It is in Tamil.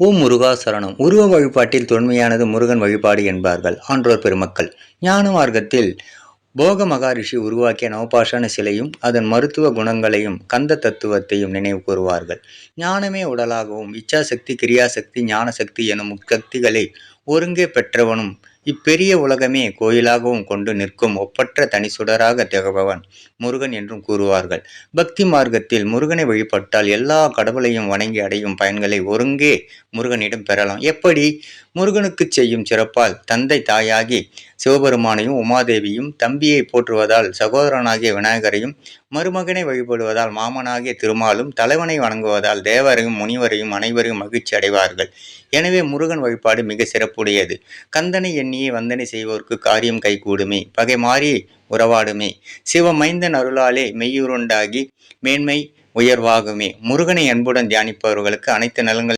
ஓம் முருகா சரணம். உருவ வழிபாட்டில் தொன்மையானது முருகன் வழிபாடு என்பார்கள். ஆன்றோர் பெருமக்கள் ஞான மார்க்கத்தில் போக மகாரிஷி உருவாக்கிய நவபாஷான சிலையும் அதன் மருத்துவ குணங்களையும் கந்த தத்துவத்தையும் நினைவு கூறுவார்கள். ஞானமே உடலாகவும் இச்சாசக்தி கிரியாசக்தி ஞானசக்தி எனும் சக்திகளை ஒருங்கே பெற்றவனும் இப்பெரிய உலகமே கோயிலாகவும் கொண்டு நிற்கும் ஒப்பற்ற தனி சுடராக திகழ்பவன் முருகன் என்றும் கூறுவார்கள். பக்தி மார்க்கத்தில் முருகனை வழிபட்டால் எல்லா கடவுளையும் வணங்கி அடையும் பயன்களை ஒருங்கே முருகனிடம் பெறலாம். எப்படி? முருகனுக்கு செய்யும் சிறப்பால் தந்தை தாயாகி சிவபெருமானையும் உமாதேவியும் தம்பியை போற்றுவதால் சகோதரனாகிய விநாயகரையும் மருமகனை வழிபடுவதால் மாமனாகிய திருமாலும் தலைவனை வணங்குவதால் தேவரையும் முனிவரையும் அனைவரையும் மகிழ்ச்சி அடைவார்கள். எனவே முருகன் வழிபாடு மிக சிறப்புடையது. கந்தனை எண்ணி எண்ணியே வந்தனை செய்வோர்க்கு காரியம் கைகூடுமே. பகை மாறி உறவாடுமே. சிவமைந்தன் அருளாலே மெய்யுருண்டாகி மேன்மை உயர்வாகுமே. முருகனை அன்புடன் தியானிப்பவர்களுக்கு அனைத்து நலங்கள்